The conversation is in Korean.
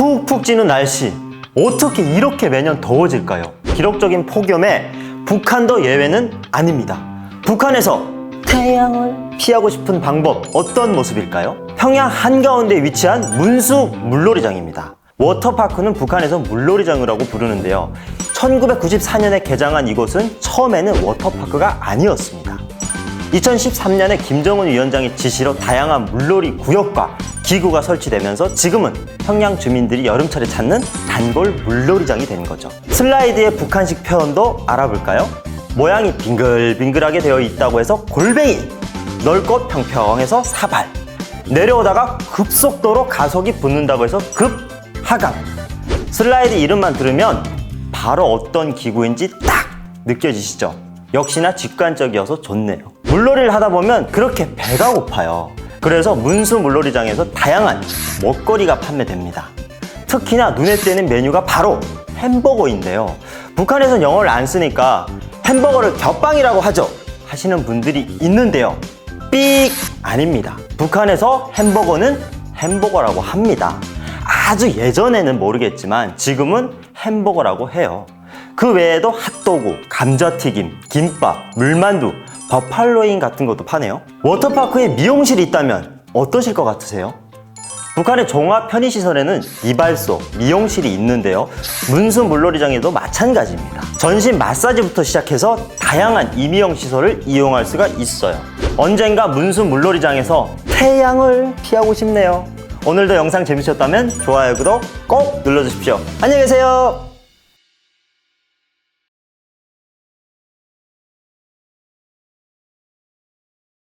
푹푹 찌는 날씨. 어떻게 이렇게 매년 더워질까요? 기록적인 폭염에 북한도 예외는 아닙니다. 북한에서 태양을 피하고 싶은 방법 어떤 모습일까요? 평양 한가운데 위치한 문수 물놀이장입니다. 워터파크는 북한에서 물놀이장이라고 부르는데요. 1994년에 개장한 이곳은 처음에는 워터파크가 아니었습니다. 2013년에 김정은 위원장의 지시로 다양한 물놀이 구역과 기구가 설치되면서 지금은 평양 주민들이 여름철에 찾는 단골 물놀이장이 된 거죠. 슬라이드의 북한식 표현도 알아볼까요? 모양이 빙글빙글하게 되어 있다고 해서 골뱅이, 넓고 평평해서 사발, 내려오다가 급속도로 가속이 붙는다고 해서 급하강. 슬라이드 이름만 들으면 바로 어떤 기구인지 딱 느껴지시죠? 역시나 직관적이어서 좋네요. 물놀이를 하다 보면 그렇게 배가 고파요. 그래서 문수 물놀이장에서 다양한 먹거리가 판매됩니다. 특히나 눈에 띄는 메뉴가 바로 햄버거인데요. 북한에선 영어를 안 쓰니까 햄버거를 겹빵이라고 하죠. 하시는 분들이 있는데요. 삑! 아닙니다. 북한에서 햄버거는 햄버거라고 합니다. 아주 예전에는 모르겠지만 지금은 햄버거라고 해요. 그 외에도 핫도그, 감자튀김, 김밥, 물만두, 버팔로인 같은 것도 파네요. 워터파크에 미용실이 있다면 어떠실 것 같으세요? 북한의 종합 편의시설에는 이발소, 미용실이 있는데요. 문수 물놀이장에도 마찬가지입니다. 전신 마사지부터 시작해서 다양한 이미용 시설을 이용할 수가 있어요. 언젠가 문수 물놀이장에서 태양을 피하고 싶네요. 오늘도 영상 재밌으셨다면 좋아요, 구독 꼭 눌러주십시오. 안녕히 계세요.